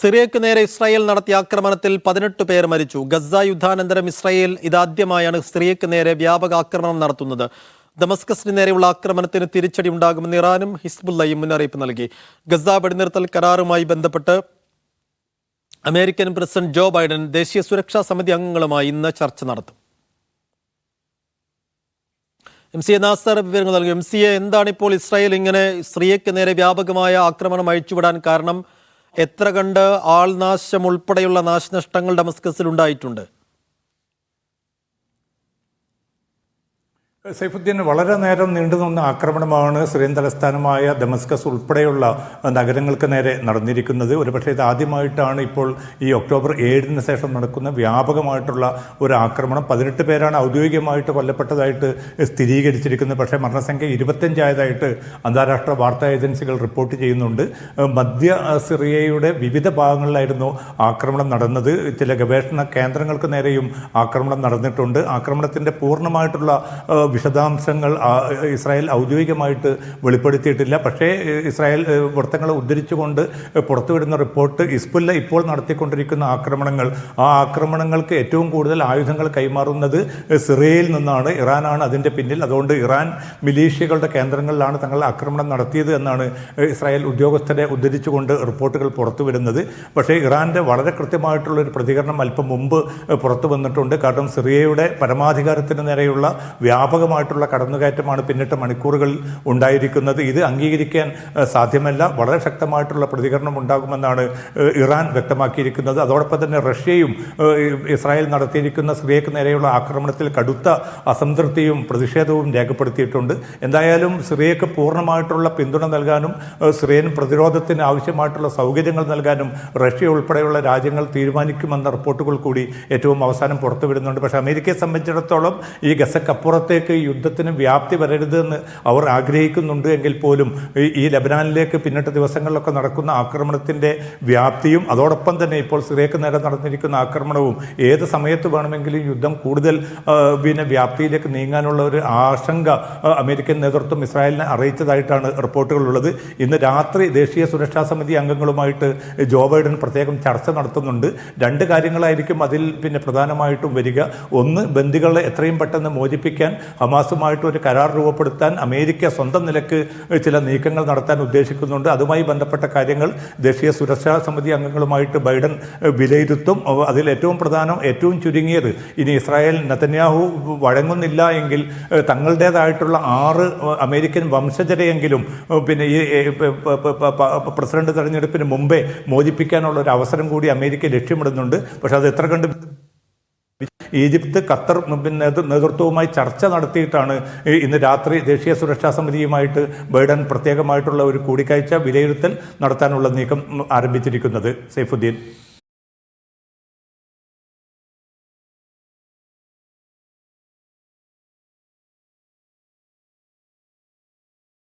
സിറിയക്ക് നേരെ ഇസ്രായേൽ നടത്തിയ ആക്രമണത്തിൽ പതിനെട്ട് പേർ മരിച്ചു. ഗസ യുദ്ധാനന്തരം ഇസ്രായേൽ ഇതാദ്യമായാണ് സിറിയക്ക് നേരെ വ്യാപക ആക്രമണം നടത്തുന്നത്. ദമസ്കസിന് നേരെയുള്ള ആക്രമണത്തിന് തിരിച്ചടി ഉണ്ടാകുമെന്ന് ഇറാനും ഹിസ്ബുല്ലയും മുന്നറിയിപ്പ് നൽകി. ഗസ വെടിനിർത്തൽ കരാറുമായി ബന്ധപ്പെട്ട് അമേരിക്കൻ പ്രസിഡന്റ് ജോ ബൈഡൻ ദേശീയ സുരക്ഷാ സമിതി അംഗങ്ങളുമായി ഇന്ന് ചർച്ച നടത്തും. എം സി എ നാസർ വിവരങ്ങൾ നൽകും. എം സി എ എന്താണ് ഇപ്പോൾ ഇസ്രായേൽ ഇങ്ങനെ സിറിയക്ക് നേരെ വ്യാപകമായ ആക്രമണം അഴിച്ചുവിടാൻ കാരണം? എത്ര കണ്ട് ആൾനാശം ഉൾപ്പെടെയുള്ള നാശനഷ്ടങ്ങൾ ഡമസ്കസിൽ ഉണ്ടായിട്ടുണ്ട്? സൈഫുദ്ദീൻ വളരെ നേരം നീണ്ടുനിന്ന ആക്രമണമാണ് സിറിയൻ തലസ്ഥാനമായ ദമസ്കസ് ഉൾപ്പെടെയുള്ള നഗരങ്ങൾക്ക് നേരെ നടന്നിരിക്കുന്നത്. ഒരുപക്ഷെ ഇത് ആദ്യമായിട്ടാണ് ഇപ്പോൾ ഈ ഒക്ടോബർ ഏഴിന് ശേഷം നടക്കുന്ന വ്യാപകമായിട്ടുള്ള ഒരു ആക്രമണം. പതിനെട്ട് പേരാണ് ഔദ്യോഗികമായിട്ട് കൊല്ലപ്പെട്ടതായിട്ട് സ്ഥിരീകരിച്ചിരിക്കുന്നത്. പക്ഷേ മരണസംഖ്യ ഇരുപത്തഞ്ചായതായിട്ട് അന്താരാഷ്ട്ര വാർത്താ ഏജൻസികൾ റിപ്പോർട്ട് ചെയ്യുന്നുണ്ട്. മധ്യ സിറിയയുടെ വിവിധ ഭാഗങ്ങളിലായിരുന്നു ആക്രമണം നടന്നത്. ചില ഗവേഷണ കേന്ദ്രങ്ങൾക്ക് നേരെയും ആക്രമണം നടന്നിട്ടുണ്ട്. ആക്രമണത്തിന്റെ പൂർണമായിട്ടുള്ള വിശദാംശങ്ങൾ ഇസ്രായേൽ ഔദ്യോഗികമായിട്ട് വെളിപ്പെടുത്തിയിട്ടില്ല. പക്ഷേ ഇസ്രായേൽ വൃത്തങ്ങളെ ഉദ്ധരിച്ചുകൊണ്ട് പുറത്തുവിടുന്ന റിപ്പോർട്ട് ഇസ്ബുല്ല ഇപ്പോൾ നടത്തിക്കൊണ്ടിരിക്കുന്ന ആക്രമണങ്ങൾ. ആ ആക്രമണങ്ങൾക്ക് ഏറ്റവും കൂടുതൽ ആയുധങ്ങൾ കൈമാറുന്നത് സിറിയയിൽ നിന്നാണ്. ഇറാനാണ് അതിന്റെ പിന്നിൽ. അതുകൊണ്ട് ഇറാൻ മിലീഷ്യകളുടെ കേന്ദ്രങ്ങളിലാണ് തങ്ങൾ ആക്രമണം നടത്തിയത് എന്നാണ് ഇസ്രായേൽ ഉദ്യോഗസ്ഥരെ ഉദ്ധരിച്ചുകൊണ്ട് റിപ്പോർട്ടുകൾ പുറത്തുവിടുന്നത്. പക്ഷേ ഇറാന്റെ വളരെ കൃത്യമായിട്ടുള്ള ഒരു പ്രതികരണം അല്പം മുമ്പ് പുറത്തു വന്നിട്ടുണ്ട് കാരണം സിറിയയുടെ പരമാധികാരത്തിന് നേരെയുള്ള വ്യാപകമായിട്ടുള്ള കടന്നുകയറ്റമാണ് പിന്നിട്ട മണിക്കൂറുകളിൽ ഉണ്ടായിരിക്കുന്നത്. ഇത് അംഗീകരിക്കാൻ സാധ്യമല്ല. വളരെ ശക്തമായിട്ടുള്ള പ്രതികരണം ഉണ്ടാകുമെന്നാണ് ഇറാൻ വ്യക്തമാക്കിയിരിക്കുന്നത്. അതോടൊപ്പം തന്നെ റഷ്യയും ഇസ്രായേൽ നടത്തിയിരിക്കുന്ന സിറിയക്ക് നേരെയുള്ള ആക്രമണത്തിൽ കടുത്ത അസംതൃപ്തിയും പ്രതിഷേധവും രേഖപ്പെടുത്തിയിട്ടുണ്ട്. എന്തായാലും സിറിയക്ക് പൂർണമായിട്ടുള്ള പിന്തുണ നൽകാനും സിറിയൻ പ്രതിരോധത്തിന് ആവശ്യമായിട്ടുള്ള സൗകര്യങ്ങൾ നൽകാനും റഷ്യ ഉൾപ്പെടെയുള്ള രാജ്യങ്ങൾ തീരുമാനിക്കുമെന്ന റിപ്പോർട്ടുകൾ കൂടി ഏറ്റവും അവസാനം പുറത്തുവിടുന്നുണ്ട്. പക്ഷേ അമേരിക്കയെ സംബന്ധിച്ചിടത്തോളം ഈ ഗസക്കപ്പുറത്തേക്ക് ഈ യുദ്ധത്തിന് വ്യാപ്തി വരരുതെന്ന് അവർ ആഗ്രഹിക്കുന്നുണ്ട് എങ്കിൽ പോലും ഈ- ലബനാനിലേക്ക് പിന്നിട്ട ദിവസങ്ങളിലൊക്കെ നടക്കുന്ന ആക്രമണത്തിന്റെ വ്യാപ്തിയും അതോടൊപ്പം തന്നെ ഇപ്പോൾ സിറിയക്ക് നേരെ നടന്നിരിക്കുന്ന ആക്രമണവും ഏത് സമയത്ത് വേണമെങ്കിലും യുദ്ധം കൂടുതൽ പിന്നെ വ്യാപ്തിയിലേക്ക് നീങ്ങാനുള്ള ഒരു ആശങ്ക അമേരിക്കൻ നേതൃത്വം ഇസ്രായേലിനെ അറിയിച്ചതായിട്ടാണ് റിപ്പോർട്ടുകളുള്ളത്. ഇന്ന് രാത്രി ദേശീയ സുരക്ഷാ സമിതി അംഗങ്ങളുമായിട്ട് ജോ ബൈഡൻ പ്രത്യേകം ചർച്ച നടത്തുന്നുണ്ട്. രണ്ട് കാര്യങ്ങളായിരിക്കും അതിൽ പിന്നെ പ്രധാനമായിട്ടും വരിക. ഒന്ന് ബന്ദികളെ എത്രയും പെട്ടെന്ന് മോചിപ്പിക്കാൻ ഹമാസുമായിട്ട് ഒരു കരാർ രൂപപ്പെടുത്താൻ അമേരിക്ക സ്വന്തം നിലയ്ക്ക് ചില നീക്കങ്ങൾ നടത്താൻ ഉദ്ദേശിക്കുന്നുണ്ട്. അതുമായി ബന്ധപ്പെട്ട കാര്യങ്ങൾ ദേശീയ സുരക്ഷാ സമിതി അംഗങ്ങളുമായിട്ട് ബൈഡൻ വിലയിരുത്തും. അതിൽ ഏറ്റവും പ്രധാനം ഏറ്റവും ചുരുങ്ങിയത് ഇനി ഇസ്രായേൽ നത്തന്യാഹു വഴങ്ങുന്നില്ല എങ്കിൽ തങ്ങളുടേതായിട്ടുള്ള ആറ് അമേരിക്കൻ വംശജരെയെങ്കിലും പിന്നെ ഈ പ്രസിഡന്റ് തെരഞ്ഞെടുപ്പിന് മുമ്പേ മോചിപ്പിക്കാനുള്ള ഒരു അവസരം കൂടി അമേരിക്ക ലക്ഷ്യമിടുന്നുണ്ട്. പക്ഷെ അത് എത്ര കണ്ട് ഈജിപ്ത് ഖത്തർ നേതൃത്വവുമായി ചർച്ച നടത്തിയിട്ടാണ് ഇന്ന് രാത്രി ദേശീയ സുരക്ഷാ സമിതിയുമായിട്ട് ബൈഡൻ പ്രത്യേകമായിട്ടുള്ള ഒരു കൂടിക്കാഴ്ച വിലയിരുത്തൽ നടത്താനുള്ള നീക്കം ആരംഭിച്ചിരിക്കുന്നത്. സൈഫുദ്ദീൻ.